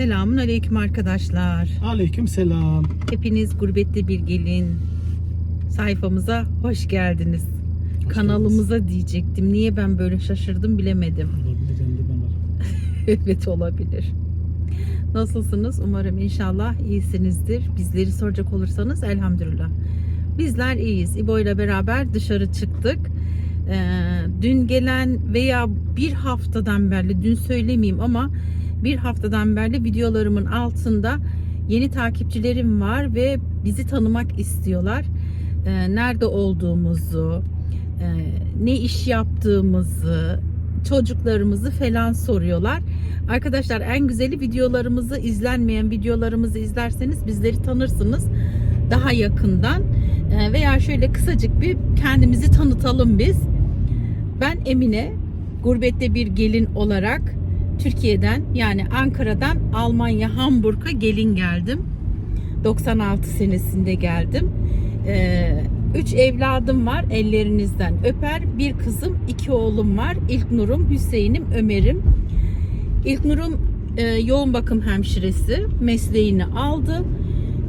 Selamun aleyküm arkadaşlar. Aleyküm selam. Hepiniz Gurbette Bir Gelin sayfamıza hoş geldiniz. Hoş Kanalımıza diyecektim. Niye ben böyle şaşırdım bilemedim. Olabilir hem de ben varım. evet olabilir. Nasılsınız? Umarım inşallah iyisinizdir. Bizleri soracak olursanız elhamdülillah. Bizler iyiyiz. İbo ile beraber dışarı çıktık. Ee, dün gelen veya bir haftadan beri, dün söylemeyeyim ama bir haftadan beri videolarımın altında yeni takipçilerim var ve bizi tanımak istiyorlar. Ee, nerede olduğumuzu, e, ne iş yaptığımızı, çocuklarımızı falan soruyorlar. Arkadaşlar en güzeli videolarımızı izlenmeyen videolarımızı izlerseniz bizleri tanırsınız daha yakından. Ee, veya şöyle kısacık bir kendimizi tanıtalım biz. Ben Emine, gurbette bir gelin olarak Türkiye'den yani Ankara'dan Almanya Hamburg'a gelin geldim. 96 senesinde geldim. Ee, üç evladım var ellerinizden öper. Bir kızım, iki oğlum var. İlk Nurum, Hüseyin'im, Ömer'im. İlk Nurum e, yoğun bakım hemşiresi. Mesleğini aldı.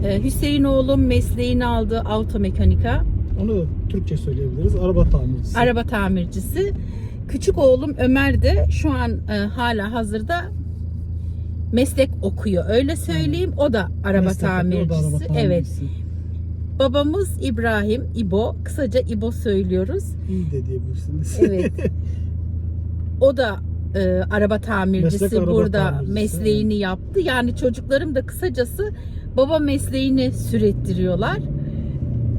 Ee, Hüseyin oğlum mesleğini aldı automekanika. Onu Türkçe söyleyebiliriz. Araba tamircisi. Araba tamircisi. Küçük oğlum Ömer de şu an e, hala hazırda meslek okuyor. Öyle söyleyeyim. O da araba Meslek yapıyor, o da tamircisi. araba Evet. tamircisi. Babamız İbrahim, İbo. Kısaca İbo söylüyoruz. İyi de diyebilirsiniz. Evet. O da e, araba tamircisi Meslek araba burada tamircisi, mesleğini yaptı. Yani çocuklarım da kısacası baba mesleğini sürettiriyorlar.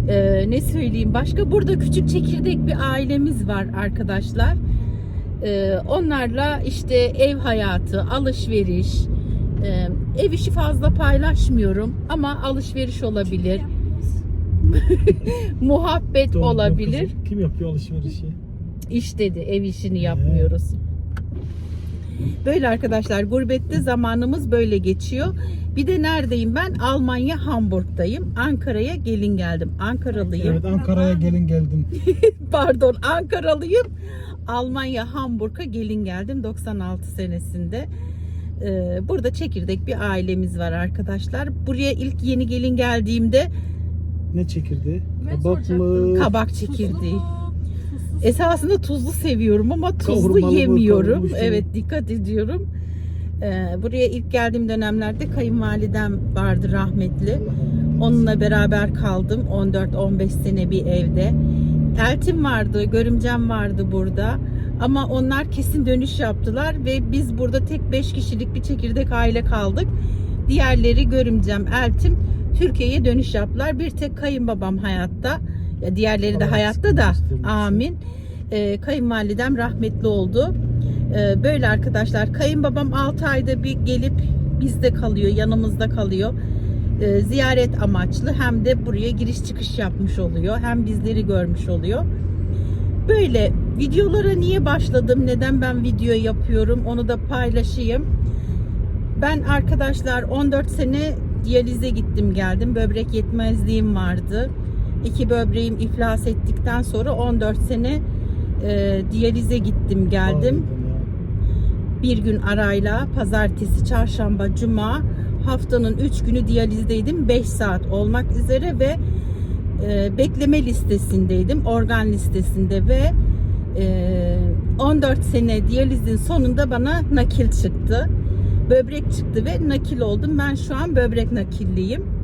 E, ne söyleyeyim başka? Burada küçük çekirdek bir ailemiz var arkadaşlar. E, onlarla işte ev hayatı, alışveriş, e, ev işi fazla paylaşmıyorum ama alışveriş olabilir. Muhabbet Doğru, olabilir. kızım. Kim yapıyor alışverişi? İş dedi ev işini yapmıyoruz. Böyle arkadaşlar gurbette zamanımız böyle geçiyor. Bir de neredeyim ben? Almanya Hamburg'dayım. Ankara'ya gelin geldim. Ankaralıyım. Evet Ankara'ya gelin geldim. Pardon Ankaralıyım. Almanya Hamburg'a gelin geldim 96 senesinde. Ee, burada çekirdek bir ailemiz var arkadaşlar. Buraya ilk yeni gelin geldiğimde Ne çekirdi? Ben Kabak mı? kabak çekirdeği. Esasında tuzlu seviyorum ama tuzlu Kavurmalı yemiyorum. Evet dikkat ediyorum. Ee, buraya ilk geldiğim dönemlerde kayınvalidem vardı rahmetli. Onunla beraber kaldım 14-15 sene bir evde. Eltim vardı, görümcem vardı burada. Ama onlar kesin dönüş yaptılar ve biz burada tek 5 kişilik bir çekirdek aile kaldık. Diğerleri görümcem, eltim Türkiye'ye dönüş yaptılar. Bir tek kayınbabam hayatta. Ya diğerleri de hayatta da. Amin. Ee, kayınvalidem rahmetli oldu. Ee, böyle arkadaşlar. Kayınbabam 6 ayda bir gelip bizde kalıyor, yanımızda kalıyor. Ee, ziyaret amaçlı hem de buraya giriş çıkış yapmış oluyor. Hem bizleri görmüş oluyor. Böyle videolara niye başladım? Neden ben video yapıyorum? Onu da paylaşayım. Ben arkadaşlar 14 sene diyalize gittim geldim. Böbrek yetmezliğim vardı. İki böbreğim iflas ettikten sonra 14 sene e, diyalize gittim geldim. Bir gün arayla pazartesi, çarşamba, cuma haftanın 3 günü diyalizdeydim. 5 saat olmak üzere ve e, bekleme listesindeydim. Organ listesinde ve e, 14 sene diyalizin sonunda bana nakil çıktı. Böbrek çıktı ve nakil oldum. Ben şu an böbrek nakilliyim.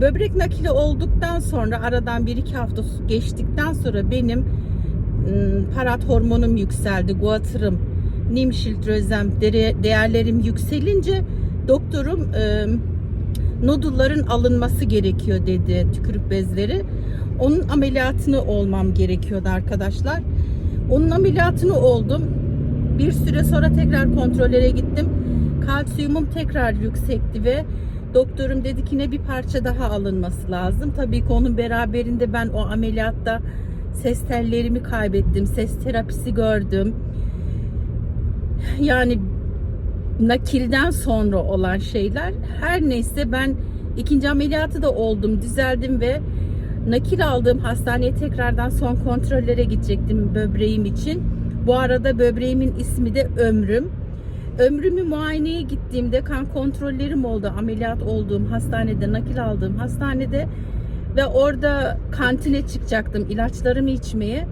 Böbrek nakili olduktan sonra aradan 1-2 hafta geçtikten sonra benim ım, parat hormonum yükseldi. Guatırım, Nimşiltrözem dere- değerlerim yükselince doktorum ım, nodulların alınması gerekiyor dedi tükürük bezleri. Onun ameliyatını olmam gerekiyordu arkadaşlar. Onun ameliyatını oldum. Bir süre sonra tekrar kontrollere gittim. Kalsiyumum tekrar yüksekti ve doktorum dedi ki ne bir parça daha alınması lazım. Tabii ki onun beraberinde ben o ameliyatta ses tellerimi kaybettim. Ses terapisi gördüm. Yani nakilden sonra olan şeyler. Her neyse ben ikinci ameliyatı da oldum, düzeldim ve nakil aldığım hastaneye tekrardan son kontrollere gidecektim böbreğim için. Bu arada böbreğimin ismi de ömrüm. Ömrümü muayeneye gittiğimde kan kontrollerim oldu. Ameliyat olduğum hastanede, nakil aldığım hastanede ve orada kantine çıkacaktım ilaçlarımı içmeye.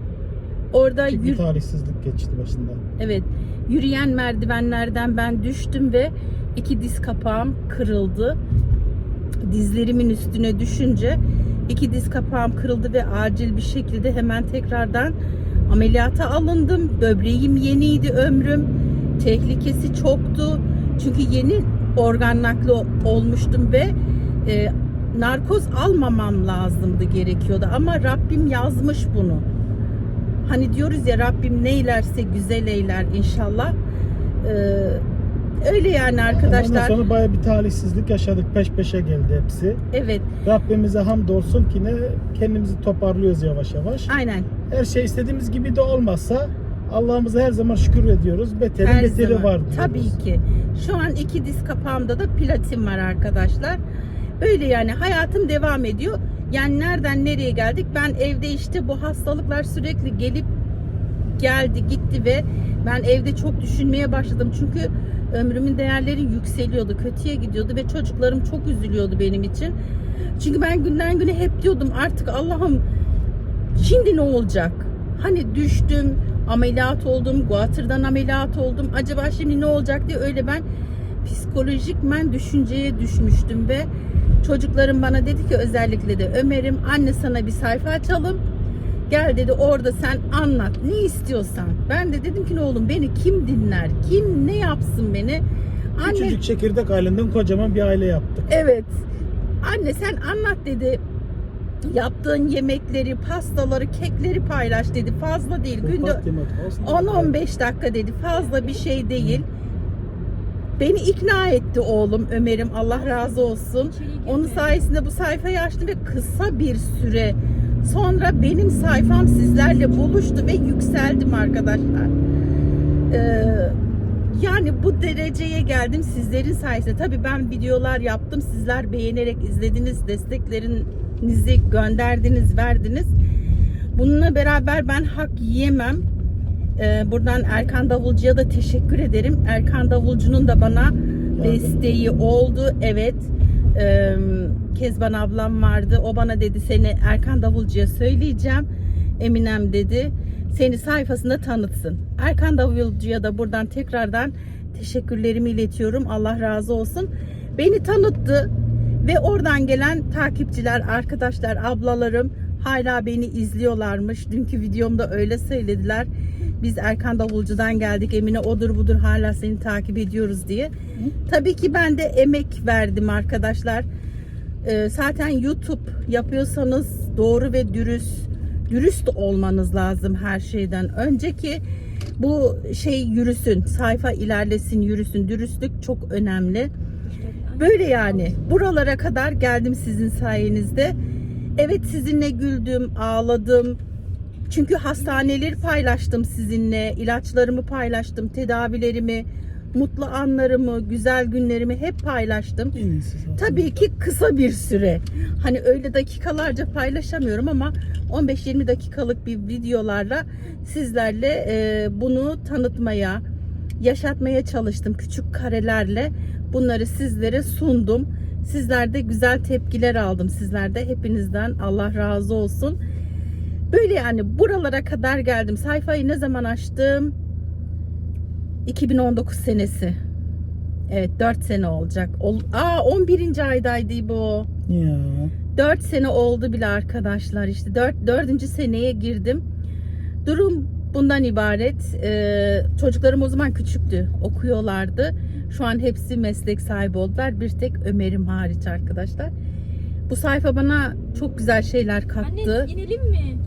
Orada Bir talihsizlik geçti başından. Evet. Yürüyen merdivenlerden ben düştüm ve iki diz kapağım kırıldı. Dizlerimin üstüne düşünce iki diz kapağım kırıldı ve acil bir şekilde hemen tekrardan ameliyata alındım. Böbreğim yeniydi ömrüm. Tehlikesi çoktu. Çünkü yeni organ nakli olmuştum ve e, narkoz almamam lazımdı gerekiyordu. Ama Rabbim yazmış bunu. Hani diyoruz ya Rabbim neylerse güzel eyler inşallah. Ee, öyle yani Ondan arkadaşlar. sonra baya bir talihsizlik yaşadık. Peş peşe geldi hepsi. Evet Rabbimize hamdolsun ki ne kendimizi toparlıyoruz yavaş yavaş. aynen. Her şey istediğimiz gibi de olmazsa Allah'ımıza her zaman şükür ediyoruz. Beteri Her beteri zaman. var diyoruz. Tabii ki. Şu an iki diz kapağımda da platin var arkadaşlar. Böyle yani hayatım devam ediyor. Yani nereden nereye geldik? Ben evde işte bu hastalıklar sürekli gelip geldi gitti ve ben evde çok düşünmeye başladım. Çünkü ömrümün değerleri yükseliyordu, kötüye gidiyordu ve çocuklarım çok üzülüyordu benim için. Çünkü ben günden güne hep diyordum artık Allah'ım şimdi ne olacak? Hani düştüm, ameliyat oldum, guatırdan ameliyat oldum. Acaba şimdi ne olacak diye öyle ben psikolojikmen düşünceye düşmüştüm ve çocuklarım bana dedi ki özellikle de Ömer'im anne sana bir sayfa açalım. Gel dedi orada sen anlat ne istiyorsan. Ben de dedim ki ne oğlum beni kim dinler? Kim ne yapsın beni? Anne Küçücük çekirdek ailenden kocaman bir aile yaptık. Evet. Anne sen anlat dedi. Yaptığın yemekleri, pastaları, kekleri paylaş dedi. Fazla değil. Günde Ufak yemek olsun. 10-15 dakika dedi. Fazla bir şey değil. Beni ikna etti oğlum Ömer'im. Allah razı olsun. Onun sayesinde bu sayfayı açtım ve kısa bir süre sonra benim sayfam sizlerle buluştu ve yükseldim arkadaşlar. Ee, yani bu dereceye geldim sizlerin sayesinde. Tabii ben videolar yaptım. Sizler beğenerek izlediniz. Desteklerinizi gönderdiniz, verdiniz. Bununla beraber ben hak yiyemem. Ee, buradan Erkan Davulcu'ya da teşekkür ederim. Erkan Davulcu'nun da bana desteği oldu. Evet. Ee, Kezban ablam vardı. O bana dedi seni Erkan Davulcu'ya söyleyeceğim. Eminem dedi. Seni sayfasında tanıtsın. Erkan Davulcu'ya da buradan tekrardan teşekkürlerimi iletiyorum. Allah razı olsun. Beni tanıttı ve oradan gelen takipçiler, arkadaşlar, ablalarım hala beni izliyorlarmış. Dünkü videomda öyle söylediler. Biz Erkan Davulcu'dan geldik. Emine odur budur hala seni takip ediyoruz diye. Tabii ki ben de emek verdim arkadaşlar. Ee, zaten YouTube yapıyorsanız doğru ve dürüst dürüst olmanız lazım her şeyden. Önceki bu şey yürüsün, sayfa ilerlesin, yürüsün. Dürüstlük çok önemli. Böyle yani. Buralara kadar geldim sizin sayenizde. Evet sizinle güldüm, ağladım. Çünkü hastaneleri paylaştım sizinle, ilaçlarımı paylaştım, tedavilerimi, mutlu anlarımı, güzel günlerimi hep paylaştım. Tabii ki kısa bir süre. Hani öyle dakikalarca paylaşamıyorum ama 15-20 dakikalık bir videolarla sizlerle bunu tanıtmaya, yaşatmaya çalıştım. Küçük karelerle bunları sizlere sundum. Sizler de güzel tepkiler aldım. Sizler de hepinizden Allah razı olsun. Böyle yani buralara kadar geldim. Sayfayı ne zaman açtım? 2019 senesi. Evet 4 sene olacak. Ol Aa 11. aydaydı bu. Ya. 4 sene oldu bile arkadaşlar. İşte 4 4. seneye girdim. Durum bundan ibaret. Ee, çocuklarım o zaman küçüktü. Okuyorlardı. Şu an hepsi meslek sahibi oldular. Bir tek Ömer'im hariç arkadaşlar. Bu sayfa bana çok güzel şeyler kattı. Anne inelim mi?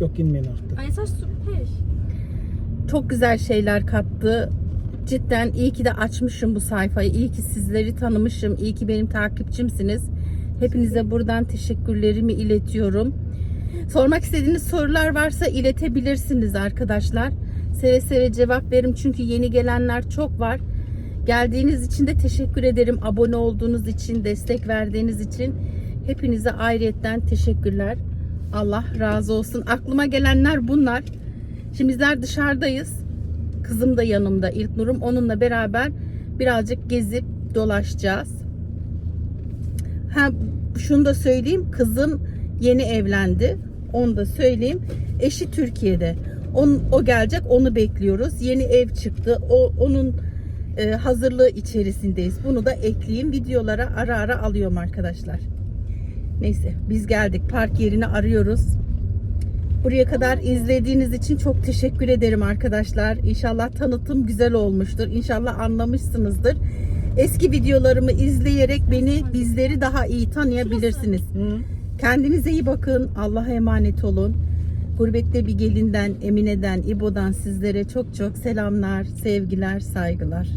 Yok inmeyin artık. Ay esas süper. çok güzel şeyler kattı. Cidden iyi ki de açmışım bu sayfayı. İyi ki sizleri tanımışım. İyi ki benim takipçimsiniz. Hepinize buradan teşekkürlerimi iletiyorum. Sormak istediğiniz sorular varsa iletebilirsiniz arkadaşlar. Seve seve cevap veririm çünkü yeni gelenler çok var. Geldiğiniz için de teşekkür ederim. Abone olduğunuz için, destek verdiğiniz için hepinize ayrıyetten teşekkürler. Allah razı olsun. Aklıma gelenler bunlar. Şimdi bizler dışarıdayız. Kızım da yanımda İlknur'um. Onunla beraber birazcık gezip dolaşacağız. Ha şunu da söyleyeyim. Kızım yeni evlendi. Onu da söyleyeyim. Eşi Türkiye'de. On, o gelecek. Onu bekliyoruz. Yeni ev çıktı. O onun e, hazırlığı içerisindeyiz. Bunu da ekleyeyim. Videolara ara ara alıyorum arkadaşlar. Neyse biz geldik. Park yerini arıyoruz. Buraya kadar izlediğiniz için çok teşekkür ederim arkadaşlar. İnşallah tanıtım güzel olmuştur. İnşallah anlamışsınızdır. Eski videolarımı izleyerek beni, bizleri daha iyi tanıyabilirsiniz. Hı. Kendinize iyi bakın. Allah'a emanet olun. Gurbette bir gelinden, Emine'den, İbo'dan sizlere çok çok selamlar, sevgiler, saygılar.